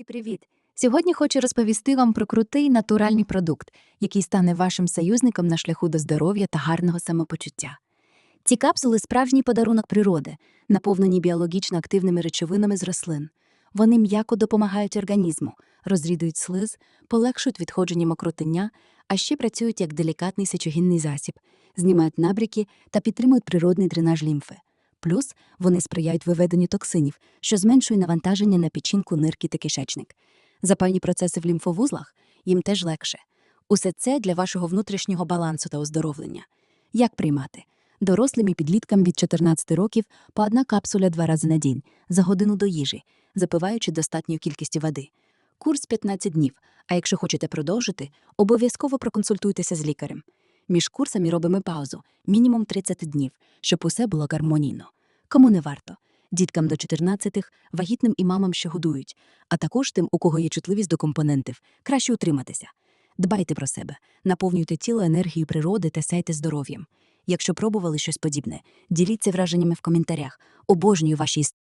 Друзі, привіт! Сьогодні хочу розповісти вам про крутий натуральний продукт, який стане вашим союзником на шляху до здоров'я та гарного самопочуття. Ці капсули справжній подарунок природи, наповнені біологічно активними речовинами з рослин. Вони м'яко допомагають організму, розрідують слиз, полегшують відходження мокротиння, а ще працюють як делікатний сечогінний засіб, знімають набряки та підтримують природний дренаж лімфи. Плюс вони сприяють виведенню токсинів, що зменшує навантаження на печінку, нирки та кишечник. Запальні процеси в лімфовузлах їм теж легше. Усе це для вашого внутрішнього балансу та оздоровлення. Як приймати? Дорослим і підліткам від 14 років по одна капсуля два рази на день, за годину до їжі, запиваючи достатньою кількістю води. Курс 15 днів, а якщо хочете продовжити, обов'язково проконсультуйтеся з лікарем. Між курсами робимо паузу, мінімум 30 днів, щоб усе було гармонійно. Кому не варто? Діткам до 14, вагітним і мамам, що годують, а також тим, у кого є чутливість до компонентів, краще утриматися. Дбайте про себе, наповнюйте тіло енергією природи та сяйте здоров'ям. Якщо пробували щось подібне, діліться враженнями в коментарях. Обожнюю ваші історії.